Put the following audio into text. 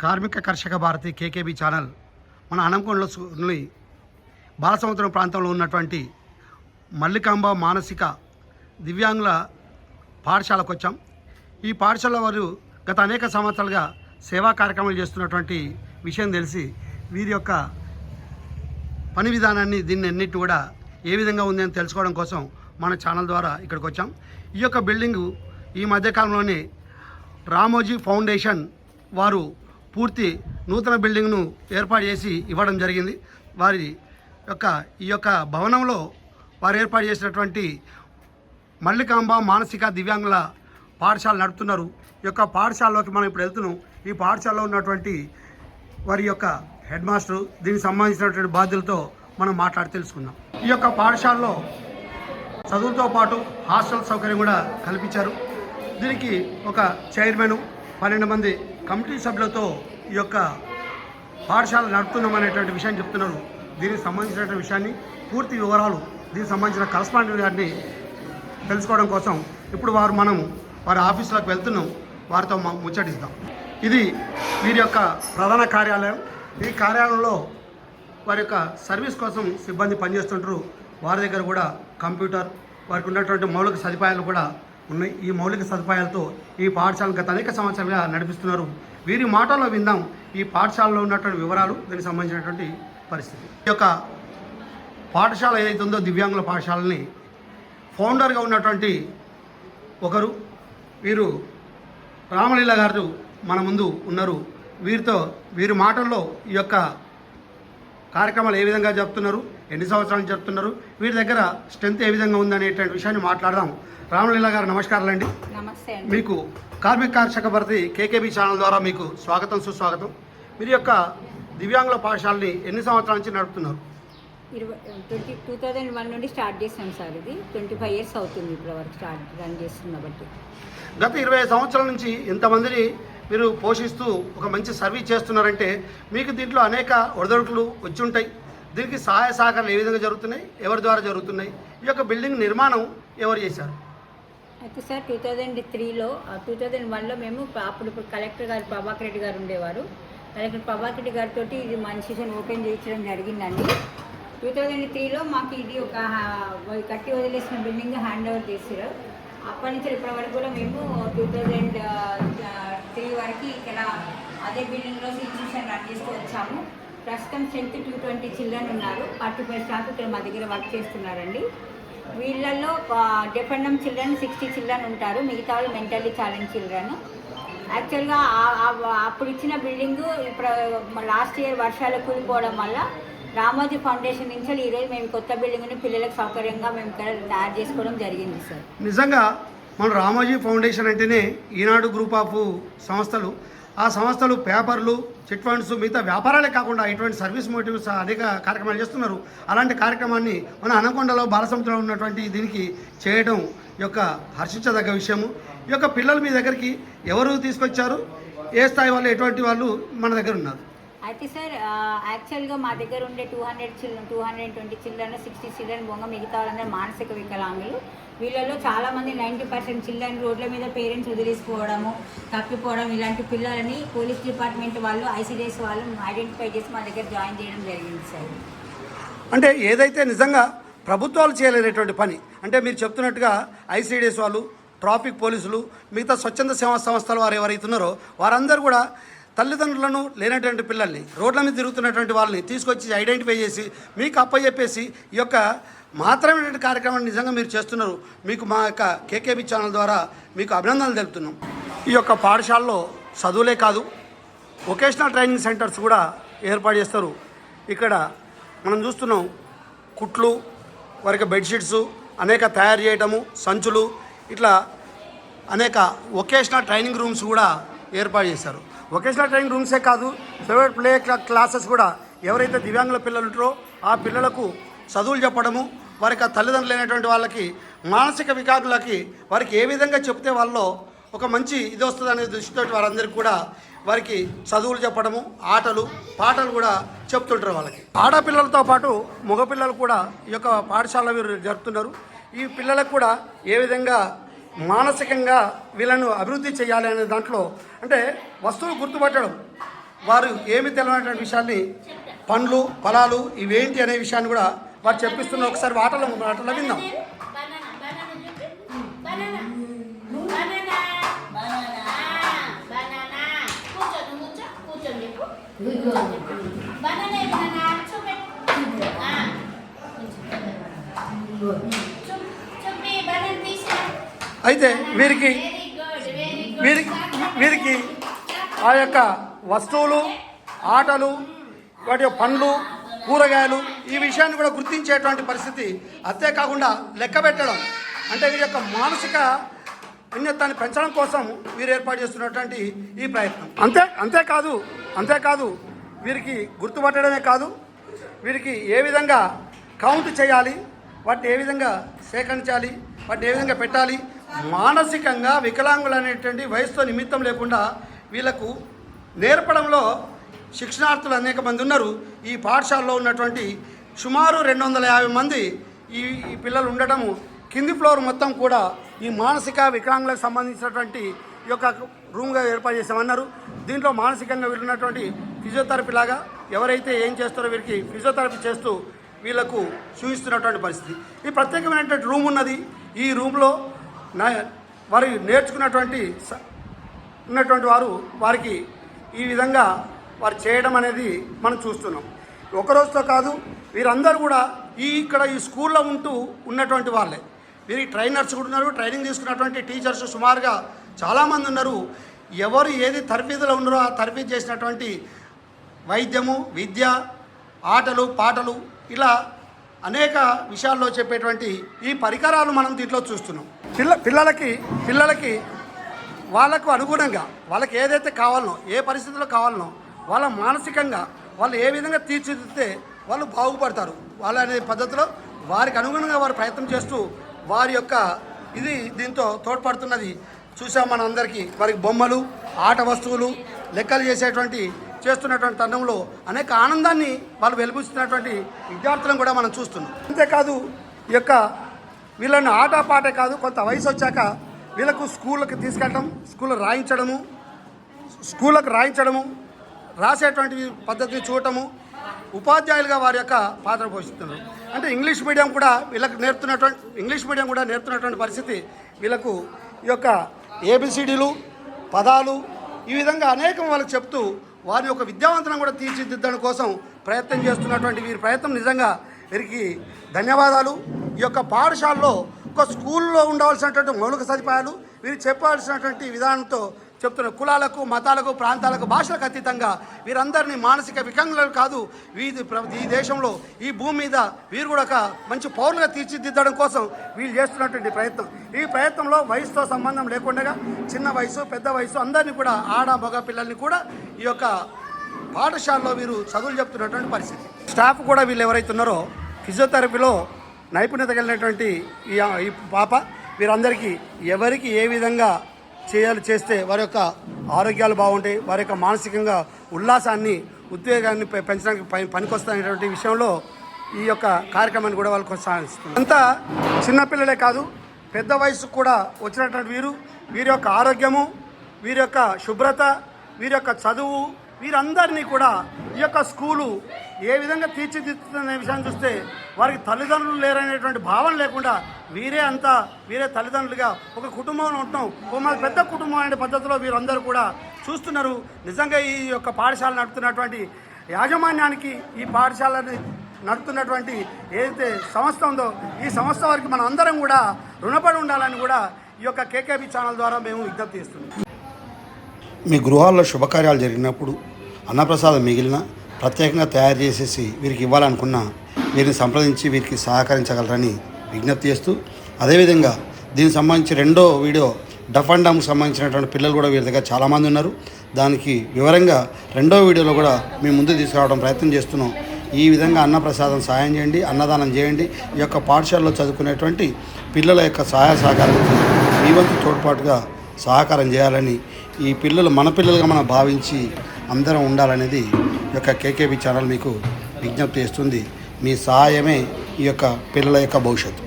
కార్మిక కర్షక భారతి కేకేబీ ఛానల్ మన అనంకొండలో సు- బాలసముద్రం ప్రాంతంలో ఉన్నటువంటి మల్లికాంబ మానసిక దివ్యాంగుల పాఠశాలకు వచ్చాం. ఈ పాఠశాల వారు గత అనేక సంవత్సరాలుగా సేవా కార్యక్రమాలు చేస్తున్నటువంటి విషయం తెలిసి వీరి యొక్క పని విధానాన్ని దీన్ని అన్నిటి కూడా ఏ విధంగా ఉందని తెలుసుకోవడం కోసం మన ఛానల్ ద్వారా ఇక్కడికి వచ్చాం. ఈ యొక్క బిల్డింగు ఈ మధ్యకాలంలోనే రామోజీ ఫౌండేషన్ వారు పూర్తి నూతన బిల్డింగ్ను ఏర్పాటు చేసి ఇవ్వడం జరిగింది. వారి యొక్క ఈ యొక్క భవనంలో వారు ఏర్పాటు చేసినటువంటి మల్లికాంబ మానసిక దివ్యాంగుల పాఠశాల నడుపుతున్నారు. ఈ యొక్క పాఠశాలలోకి మనం ఇప్పుడు వెళ్తున్నాం. ఈ పాఠశాలలో ఉన్నటువంటి వారి యొక్క హెడ్ మాస్టర్ దీనికి సంబంధించినటువంటి బాధ్యులతో మనం మాట్లాడి తెలుసుకుందాం. ఈ యొక్క పాఠశాలలో చదువుతో పాటు హాస్టల్ సౌకర్యం కూడా కల్పించారు. దీనికి ఒక చైర్మన్ పన్నెండు మంది కమిటీ సభ్యులతో ఈ యొక్క పాఠశాల నడుపుతున్నాం అనేటువంటి విషయం చెప్తున్నారు. దీనికి సంబంధించినటువంటి విషయాన్ని పూర్తి వివరాలు దీనికి సంబంధించిన కరస్పాండెంట్ గారిని తెలుసుకోవడం కోసం ఇప్పుడు వారు మనం వారి ఆఫీసులోకి వెళ్తున్నాం. వారితో ముచ్చటిస్తాం ఇది వీరి యొక్క ప్రధాన కార్యాలయం. ఈ కార్యాలయంలో వారి యొక్క సర్వీస్ కోసం సిబ్బంది పనిచేస్తుంటారు. వారి దగ్గర కూడా కంప్యూటర్ వారికి ఉన్నటువంటి మౌలిక సదుపాయాలు కూడా ఉన్నాయి. ఈ మౌలిక సదుపాయాలతో ఈ పాఠశాలను గత అనేక సంవత్సరాలుగా నడిపిస్తున్నారు. వీరి మాటల్లో విందాం. ఈ పాఠశాలలో ఉన్నటువంటి వివరాలు దీనికి సంబంధించినటువంటి పరిస్థితి. ఈ యొక్క పాఠశాల ఏదైతే ఉందో దివ్యాంగుల పాఠశాలని ఫౌండర్గా ఉన్నటువంటి ఒకరు వీరు రామలీల గారు మన ముందు ఉన్నారు. వీరితో వీరి మాటల్లో ఈ యొక్క కార్యక్రమాలు ఏ విధంగా చెప్తున్నారు ఎన్ని సంవత్సరాలు చెప్తున్నారు? వీరి దగ్గర స్ట్రెంత్ ఏ విధంగా ఉందనేటువంటి విషయాన్ని మాట్లాడదాం. రామలీల గారు నమస్కారాలండి నమస్తే అండి. మీకు కార్మిక కర్షక భర్తీ కేకేబీ ఛానల్ ద్వారా మీకు స్వాగతం సుస్వాగతం. మీరు యొక్క దివ్యాంగుల పాఠశాలని ఎన్ని సంవత్సరాల నుంచి నడుపుతున్నారు? ఇరవై ట్వంటీ టూ థౌజండ్ వన్ నుండి స్టార్ట్ చేసాం సార్ ఇది. ట్వంటీ ఫైవ్ ఇయర్స్ అవుతుంది ఇప్పుడు వరకు స్టార్ట్ రన్ చేస్తున్న బట్టి. గత ఇరవై సంవత్సరాల నుంచి ఇంతమందిని మీరు పోషిస్తూ ఒక మంచి సర్వీస్ చేస్తున్నారంటే మీకు దీంట్లో అనేక ఒడిదొడుకులు వచ్చి ఉంటాయి. దీనికి సహాయ సహకారాలు ఏ విధంగా జరుగుతున్నాయి? ఎవరి ద్వారా జరుగుతున్నాయి? ఈ యొక్క బిల్డింగ్ నిర్మాణం ఎవరు చేశారు? అయితే సార్ టూ థౌజండ్ త్రీలో టూ థౌజండ్ వన్లో మేము అప్పుడు ఇప్పుడు కలెక్టర్ గారు ప్రభాకర్ రెడ్డి గారు ఉండేవారు. కలెక్టర్ ప్రభాకర్ రెడ్డి గారితో ఇది మన ఓపెన్ చేయించడం జరిగిందండి. టూ థౌజండ్ త్రీలో మాకు ఇది ఒక కట్టి వదిలేసిన బిల్డింగ్ హ్యాండ్ ఓవర్ చేశారు. అప్పటి నుంచి ఇప్పటి వరకు కూడా మేము టూ థౌజండ్ త్రీ వరకు ఇక్కడ అదే బిల్డింగ్లో ఇన్స్టిట్యూషన్ రన్ చేస్తూ వచ్చాము. ప్రస్తుతం స్ట్రెంత్ టూ ట్వంటీ చిల్డ్రన్ ఉన్నారు. ఫార్టీ ఫైవ్ స్టాఫ్ ఇక్కడ మా దగ్గర వర్క్ చేస్తున్నారండి. వీళ్ళల్లో డిపెండం చిల్డ్రన్ సిక్స్టీ చిల్డ్రన్ ఉంటారు. మిగతా వాళ్ళు మెంటల్లీ ఛాలెంజ్ చిల్డ్రన్. యాక్చువల్గా అప్పుడు ఇచ్చిన బిల్డింగ్ ఇప్పుడు లాస్ట్ ఇయర్ వర్షాలు కూలిపోవడం వల్ల రామోజీ ఫౌండేషన్ నుంచి ఈరోజు మేము కొత్త బిల్డింగ్ని పిల్లలకు సౌకర్యంగా మేము ఇక్కడ తయారు చేసుకోవడం జరిగింది సార్. నిజంగా మన రామోజీ ఫౌండేషన్ అంటేనే ఈనాడు గ్రూప్ ఆఫ్ సంస్థలు ఆ సంస్థలు పేపర్లు చిట్ ఫండ్స్ మిగతా వ్యాపారాలే కాకుండా ఇటువంటి సర్వీస్ మోటివ్స్ అనేక కార్యక్రమాలు చేస్తున్నారు. అలాంటి కార్యక్రమాన్ని మన అనకొండలో బాలసముద్రంలో ఉన్నటువంటి దీనికి చేయడం యొక్క హర్షించదగ్గ విషయము. ఈ యొక్క పిల్లలు మీ దగ్గరికి ఎవరు తీసుకొచ్చారు? ఏ స్థాయి వాళ్ళు? ఎటువంటి వాళ్ళు? మన దగ్గర ఉన్నారు. అయితే సార్ యాక్చువల్గా మా దగ్గర ఉండే two hundred children two hundred twenty children sixty children బొంగ మిగతా వాళ్ళందరూ మానసిక వికలాంగులు. వీళ్ళలో చాలామంది నైంటీ పర్సెంట్ చిల్డ్రన్ రోడ్ల మీద పేరెంట్స్ వదిలేసిపోవడము తప్పిపోవడం ఇలాంటి పిల్లలని పోలీస్ డిపార్ట్మెంట్ వాళ్ళు ఐసీడీఎస్ వాళ్ళు ఐడెంటిఫై చేసి మా దగ్గర జాయిన్ చేయడం జరిగింది సార్. అంటే ఏదైతే నిజంగా ప్రభుత్వాలు చేయలేనటువంటి పని అంటే మీరు చెప్తున్నట్టుగా ఐసీడీఎస్ వాళ్ళు ట్రాఫిక్ పోలీసులు మిగతా స్వచ్ఛంద సేవా సంస్థల వారు ఎవరైతే ఉన్నారో వారందరూ కూడా తల్లిదండ్రులను లేనటువంటి పిల్లల్ని రోడ్ల మీద తిరుగుతున్నటువంటి వాళ్ళని తీసుకొచ్చి ఐడెంటిఫై చేసి మీకు అప్పచెప్పేసి ఈ యొక్క మాత్రమైనటువంటి కార్యక్రమాన్ని నిజంగా మీరు చేస్తున్నారు. మీకు మా యొక్క కేకేబీ ఛానల్ ద్వారా మీకు అభినందనలు తెలుపుతున్నాం. ఈ యొక్క పాఠశాలలో చదువులే కాదు వొకేషనల్ ట్రైనింగ్ సెంటర్స్ కూడా ఏర్పాటు చేస్తారు. ఇక్కడ మనం చూస్తున్నాం కుట్లు వారికి బెడ్షీట్స్ అనేక తయారు చేయటము సంచులు ఇట్లా అనేక వొకేషనల్ ట్రైనింగ్ రూమ్స్ కూడా ఏర్పాటు చేశారు. వొకేషనల్ ట్రైనింగ్ రూమ్సే కాదు ప్రైవేట్ ప్లే క్లాసెస్ కూడా ఎవరైతే దివ్యాంగుల పిల్లలు ఉంటారో ఆ పిల్లలకు చదువులు చెప్పడము వారికి ఆ తల్లిదండ్రులు లేనటువంటి వాళ్ళకి మానసిక వికారులకి వారికి ఏ విధంగా చెప్తే వాళ్ళలో ఒక మంచి ఇది వస్తుంది అనే దృష్టితో వారందరికీ కూడా వారికి చదువులు చెప్పడము ఆటలు పాటలు కూడా చెప్తుంటారు వాళ్ళకి. ఆడపిల్లలతో పాటు మగపిల్లలు కూడా ఈ యొక్క పాఠశాల వీరు జరుపుతున్నారు ఈ పిల్లలకు కూడా ఏ విధంగా మానసికంగా వీళ్ళను అభివృద్ధి చేయాలి అనే దాంట్లో అంటే వస్తువులు గుర్తుపట్టడం. వారు ఏమి తెలియనటువంటి విషయాన్ని పండ్లు ఫలాలు ఇవేంటి అనే విషయాన్ని కూడా వారు చెప్పిస్తున్న ఒకసారి వాటలో వాటలో విందాం. Banana, అయితే వీరికి వీరికి వీరికి ఆ యొక్క వస్తువులు ఆటలు వాటి యొక్క పండ్లు కూరగాయలు ఈ విషయాన్ని కూడా గుర్తించేటువంటి పరిస్థితి అంతేకాకుండా లెక్క పెట్టడం అంటే వీరి యొక్క మానసిక అన్యత్వాన్ని పెంచడం కోసం వీరు ఏర్పాటు చేస్తున్నటువంటి ఈ ప్రయత్నం. అంతే అంతేకాదు అంతేకాదు వీరికి గుర్తుపట్టడమే కాదు వీరికి ఏ విధంగా కౌంట్ చేయాలి వాటిని ఏ విధంగా సేకరించాలి వాటిని ఏ విధంగా పెట్టాలి మానసికంగా వికలాంగులు అనేటువంటి వయసుతో నిమిత్తం లేకుండా వీళ్ళకు నేర్పడంలో శిక్షణార్థులు అనేక మంది ఉన్నారు. ఈ పాఠశాలలో ఉన్నటువంటి సుమారు రెండు వందల యాభై మంది ఈ ఈ పిల్లలు ఉండటము కింది ఫ్లోర్ మొత్తం కూడా ఈ మానసిక వికలాంగులకు సంబంధించినటువంటి ఈ యొక్క రూమ్గా ఏర్పాటు చేసామన్నారు దీంట్లో మానసికంగా వీళ్ళున్నటువంటి ఫిజియోథెరపీ లాగా ఎవరైతే ఏం చేస్తారో వీరికి ఫిజియోథెరపీ చేస్తూ వీళ్ళకు చూపిస్తున్నటువంటి పరిస్థితి. ఈ ప్రత్యేకమైనటువంటి రూమ్ ఉన్నది. ఈ రూమ్లో వారు నేర్చుకున్నటువంటి ఉన్నటువంటి వారు వారికి ఈ విధంగా వారు చేయడం అనేది మనం చూస్తున్నాం. ఒకరోజుతో కాదు వీరందరూ కూడా ఈ ఇక్కడ ఈ స్కూల్లో ఉంటూ ఉన్నటువంటి వాళ్ళే. వీరికి ట్రైనర్స్ కూడా ఉన్నారు ట్రైనింగ్ తీసుకున్నటువంటి టీచర్స్ సుమారుగా చాలామంది ఉన్నారు. ఎవరు ఏది తరఫీదులో ఉన్నారో ఆ తరఫీదు చేసినటువంటి వైద్యము విద్య ఆటలు పాటలు ఇలా అనేక విషయాల్లో చెప్పేటువంటి ఈ పరికరాలు మనం దీంట్లో చూస్తున్నాం. పిల్ల పిల్లలకి పిల్లలకి వాళ్ళకు అనుగుణంగా వాళ్ళకి ఏదైతే కావాలనో ఏ పరిస్థితుల్లో కావాలనో వాళ్ళ మానసికంగా వాళ్ళు ఏ విధంగా తీర్చిదిద్దితే వాళ్ళు బాగుపడతారు. వాళ్ళ అనే పద్ధతిలో వారికి అనుగుణంగా వారు ప్రయత్నం చేస్తూ వారి యొక్క ఇది దీంతో తోడ్పడుతున్నది. చూసాం మన అందరికీ వారికి బొమ్మలు ఆట వస్తువులు లెక్కలు చేసేటువంటి చేస్తున్నటువంటి తరుణంలో అనేక ఆనందాన్ని వాళ్ళు వెలిపిస్తున్నటువంటి విద్యార్థులను కూడా మనం చూస్తున్నాం. అంతేకాదు ఈ యొక్క వీళ్ళని ఆటపాటే కాదు కొంత వయసు వచ్చాక వీళ్ళకు స్కూళ్ళకి తీసుకెళ్ళడం స్కూల్లో రాయించడము స్కూళ్ళకు రాయించడము రాసేటువంటి పద్ధతిని చూడటము ఉపాధ్యాయులుగా వారి యొక్క పాత్ర పోషిస్తున్నారు. అంటే ఇంగ్లీష్ మీడియం కూడా వీళ్ళకి నేర్పుతున్నటువంటి ఇంగ్లీష్ మీడియం కూడా నేర్పుతున్నటువంటి పరిస్థితి వీళ్ళకు ఈ యొక్క ఏబిసిడీలు పదాలు ఈ విధంగా అనేకం వాళ్ళకి చెప్తూ వారి యొక్క విద్యావంతనం కూడా తీర్చిదిద్దడం కోసం ప్రయత్నం చేస్తున్నటువంటి వీరి ప్రయత్నం నిజంగా వీరికి ధన్యవాదాలు. ఈ యొక్క పాఠశాలలో ఒక స్కూల్లో ఉండవలసినటువంటి మౌలిక సదుపాయాలు వీరు చెప్పాల్సినటువంటి విధానంతో చెప్తున్న కులాలకు మతాలకు ప్రాంతాలకు భాషలకు అతీతంగా వీరందరినీ మానసిక వికలాంగులు కాదు వీధి ప్ర- ఈ దేశంలో ఈ భూమి మీద వీరు కూడా ఒక మంచి పౌరులుగా తీర్చిదిద్దడం కోసం వీళ్ళు చేస్తున్నటువంటి ప్రయత్నం. ఈ ప్రయత్నంలో వయసుతో సంబంధం లేకుండా చిన్న వయసు పెద్ద వయసు అందరినీ కూడా ఆడ మగ పిల్లల్ని కూడా ఈ యొక్క పాఠశాలలో వీరు చదువులు చెప్తున్నటువంటి పరిస్థితి. స్టాఫ్ కూడా వీళ్ళు ఎవరైతే ఉన్నారో ఫిజియోథెరపీలో నైపుణ్యత కలిగినటువంటి ఈ ఈ పాప వీరందరికీ ఎవరికి ఏ విధంగా చేయాలి చేస్తే వారి యొక్క ఆరోగ్యాలు బాగుంటాయి వారి యొక్క మానసికంగా ఉల్లాసాన్ని ఉద్వేగాన్ని పెంచడానికి పనికొస్తాయనేటువంటి విషయంలో ఈ యొక్క కార్యక్రమాన్ని కూడా వాళ్ళు కొనసాగిస్తున్నారు. అంతా చిన్నపిల్లలే కాదు పెద్ద వయసు కూడా వచ్చినటువంటి వీరు వీరి యొక్క ఆరోగ్యము వీరి యొక్క శుభ్రత వీరి యొక్క చదువు వీరందరినీ కూడా ఈ యొక్క స్కూలు ఏ విధంగా తీర్చిదిద్దుతుందనే విషయాన్ని చూస్తే వారికి తల్లిదండ్రులు లేరనేటువంటి భావన లేకుండా వీరే అంతా వీరే తల్లిదండ్రులుగా ఒక కుటుంబంలో ఉంటాం ఒక పెద్ద కుటుంబం అనే పద్ధతిలో వీరందరూ కూడా చూస్తున్నారు. నిజంగా ఈ యొక్క పాఠశాల నడుపుతున్నటువంటి యాజమాన్యానికి ఈ పాఠశాలని నడుపుతున్నటువంటి ఏదైతే సంస్థ ఉందో ఈ సంస్థ వారికి మనం అందరం కూడా రుణపడి ఉండాలని కూడా ఈ యొక్క కేకేబీ ఛానల్ ద్వారా మేము విజ్ఞప్తి చేస్తున్నాం. మీ గృహాల్లో శుభకార్యాలు జరిగినప్పుడు అన్నప్రసాదం మిగిలిన ప్రత్యేకంగా తయారు చేసేసి వీరికి ఇవ్వాలనుకున్న వీరిని సంప్రదించి వీరికి సహకరించగలరని విజ్ఞప్తి చేస్తూ అదేవిధంగా దీనికి సంబంధించి రెండో వీడియో డఫ్ అండ్ డమ్కి సంబంధించినటువంటి పిల్లలు కూడా వీరి దగ్గర చాలామంది ఉన్నారు. దానికి వివరంగా రెండో వీడియోలో కూడా మేము ముందు తీసుకురావడం ప్రయత్నం చేస్తున్నాం. ఈ విధంగా అన్నప్రసాదం సాయం చేయండి అన్నదానం చేయండి. ఈ యొక్క పాఠశాలలో చదువుకునేటువంటి పిల్లల యొక్క సహాయ సహకారం మీ వంతు తోడ్పాటుగా సహకారం చేయాలని ఈ పిల్లలు మన పిల్లలుగా మనం భావించి అందరం ఉండాలనేది ఈ యొక్క కేకేబీ ఛానల్ మీకు విజ్ఞప్తి చేస్తుంది. మీ సహాయమే ఈ యొక్క పిల్లల యొక్క భవిష్యత్తు.